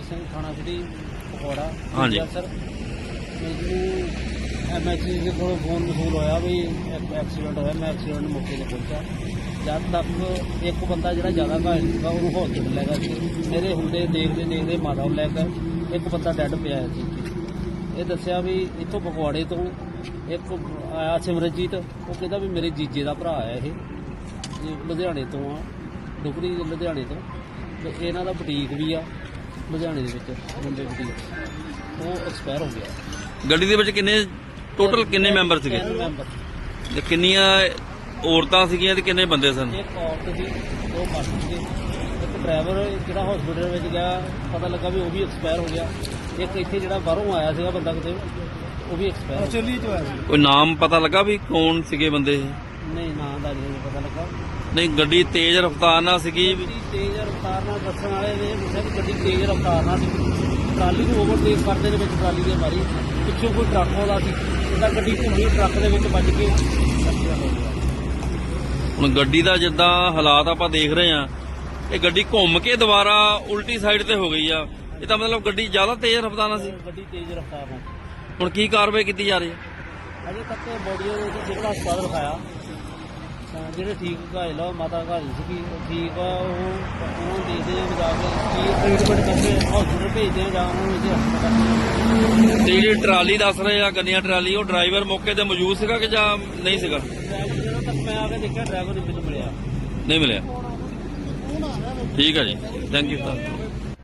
ਥਾਣਾ ਸਿਟੀ ਪਕੌੜਾ। ਹਾਂਜੀ। ਸਰ। ਮੈਨੂੰ ਐਮਐਚਸੀ ਦੇ ਕੋਲੋਂ ਫੋਨ ਵਸੂਲ ਹੋਇਆ ਵੀ ਇੱਕ ਐਕਸੀਡੈਂਟ ਹੋਇਆ ਮੈਂ ਐਕਸੀਡੈਂਟ ਮੌਕੇ ਤੇ ਪਹੁੰਚਾ ਜਦ ਤੱਕ ਇੱਕ ਬੰਦਾ ਜਿਹੜਾ ਜ਼ਿਆਦਾ ਘਾਇਲ ਸੀਗਾ ਉਹਨੂੰ ਹਸਪੀਟਲ ਲੈ ਗਿਆ ਸੀ। ਮੇਰੇ ਹੁੰਦੇ ਦੇਖਦੇ ਦੇਖਦੇ ਮਾਤਾ ਨੂੰ ਲੈ ਗਏ ਇੱਕ ਬੰਦਾ ਡੈੱਡ ਪਿਆ ਸੀ। ਇਹ ਦੱਸਿਆ ਵੀ ਇੱਥੋਂ ਪਕਵਾੜੇ ਤੋਂ ਇੱਕ ਆਇਆ ਸਿਮਰਜੀਤ ਉਹ ਕਹਿੰਦਾ ਵੀ ਮੇਰੇ ਜੀਜੇ ਦਾ ਭਰਾ ਆ ਇਹ। ਇਹ ਲੁਧਿਆਣੇ ਤੋਂ ਆ ਡੁਗਰੀ ਲੁਧਿਆਣੇ ਤੋਂ। ਤੇ ਇਹਨਾਂ ਦਾ ਬੁਟੀਕ ਵੀ ਆ। ਲੁਧਿਆਣੇ ਦੇ ਵਿੱਚ ਮੁੰਡੇ ਬੁਟੀਕ ਉਹ ਐਕਸਪਾਇਰ ਹੋ ਗਿਆ। ਗੱਡੀ ਦੇ ਵਿੱਚ ਕਿੰਨੇ ਟੋਟਲ ਕਿੰਨੇ ਮੈਂਬਰ ਸੀਗੇ? ਤਿੰਨ ਮੈਂਬਰ ਤੇ ਕਿੰਨੀਆਂ ਔਰਤਾਂ ਸੀਗੀਆਂ ਤੇ ਕਿੰਨੇ ਬੰਦੇ ਸਨ? ਇੱਕ ਔਰਤ ਸੀ ਦੋ ਇੱਕ ਡਰਾਈਵਰ ਜਿਹੜਾ ਹਸਪੀਟਲ ਵਿੱਚ ਗਿਆ ਪਤਾ ਲੱਗਾ ਵੀ ਉਹ ਵੀ ਐਕਸਪਾਇਰ ਹੋ ਗਿਆ। ਇੱਕ ਇੱਥੇ ਜਿਹੜਾ ਬਾਹਰੋਂ ਆਇਆ ਸੀਗਾ ਬੰਦਾ ਕਿਤੇ ਉਹ ਵੀ ਐਕਸਪਾਇਰ ਚਲੀ ਤੋਂ ਆਇਆ ਕੋਈ ਨਾਮ ਪਤਾ ਲੱਗਾ ਵੀ ਕੌਣ ਸੀਗੇ ਬੰਦੇ ਇਹ? ਨਹੀਂ ਨਾਂ ਦਾ ਨਹੀਂ ਪਤਾ ਲੱਗਾ। ਨਹੀਂ ਗੱਡੀ ਤੇਜ਼ ਰਫ਼ਤਾਰ ਨਾਲ ਸੀਗੀ। ਗੱਡੀ ਤੇਜ਼ ਰਫ਼ਤਾਰ ਨਾਲ ਦੱਸਣ ਵਾਲੇ ਨੇ ਦੱਸਿਆ ਕਿ ਗੱਡੀ ਤੇਜ਼ ਰਫ਼ਤਾਰ ਨਾਲ ਸੀ ਟਰਾਲੀ ਨੂੰ ਓਵਰਟੇਕ ਕਰਦੇ ਦੇ ਵਿੱਚ ਟਰਾਲੀ ਦੇ ਮਾਰੀ। ਪਿੱਛੋਂ ਕੋਈ ਟਰੱਕ ਆਉਂਦਾ ਸੀ ਉਹਦਾ ਗੱਡੀ ਘੁੰਮੀ ਟਰੱਕ ਦੇ ਵਿੱਚ ਵੱਜ ਕੇ ਹੁਣ ਗੱਡੀ ਦਾ ਜਿੱਦਾਂ ਹਾਲਾਤ ਆਪਾਂ ਦੇਖ ਰਹੇ ਆ ਇਹ ਗੱਡੀ ਘੁੰਮ ਕੇ ਦੁਬਾਰਾ ਉਲਟੀ ਸਾਈਡ ਤੇ ਹੋ ਗਈ ਆ। ਇਹ ਤਾਂ ਮਤਲਬ ਗੱਡੀ ਜ਼ਿਆਦਾ ਤੇਜ਼ ਰਫ਼ਤਾਰ ਨਾਲ ਸੀ। ਗੱਡੀ ਤੇਜ਼ ਰਫ਼ਤਾਰ ਨਾਲ। ਹੁਣ ਕੀ ਕਾਰਵਾਈ ਕੀਤੀ ਜਾ ਰਹੀ ਹੈ? ਅਜੇ ਤੱਕ ਬੋਡੀ ਦੇ ਵਿੱਚ ਜਿਹੜਾ ਹਸਪਤਾਲ ਰਖਾਇਆ ਤਾਂ ਜਿਹੜੇ ਠੀਕ ਘਾਇਲ ਆ ਉਹ ਮਾਤਾ ਘਾਇਲ ਸੀਗੀ ਉਹ ਠੀਕ ਆ ਉਹ ਉਹਨਾਂ ਨੂੰ ਦੇਖਦੇ ਆ ਜਾ ਕੇ ਕੀ ਟ੍ਰੀਟਮੈਂਟ ਕਰਦੇ ਹਸਪਤਾਲ ਭੇਜਦੇ ਆ ਜਾਂ ਉਹਨਾਂ ਨੂੰ ਇੱਥੇ ਹਸਪਤਾਲ ਤੇ ਜਿਹੜੀ ਟਰਾਲੀ ਦੱਸ ਰਹੇ ਆ ਗੰਨੀਆਂ ਟਰਾਲੀ ਉਹ ਡਰਾਈਵਰ ਮੌਕੇ ਤੇ ਮੌਜੂਦ ਸੀਗਾ ਕਿ ਜਾਂ ਨਹੀਂ ਸੀਗਾ? ਤੱਕ ਮੈਂ ਆ ਕੇ ਦੇਖਿਆ ਡਰਾਈਵਰ ਨਹੀਂ ਮਿਲਿਆ। ਨਹੀਂ ਮਿਲਿਆ। ਠੀਕ ਹੈ ਜੀ। Thank you sir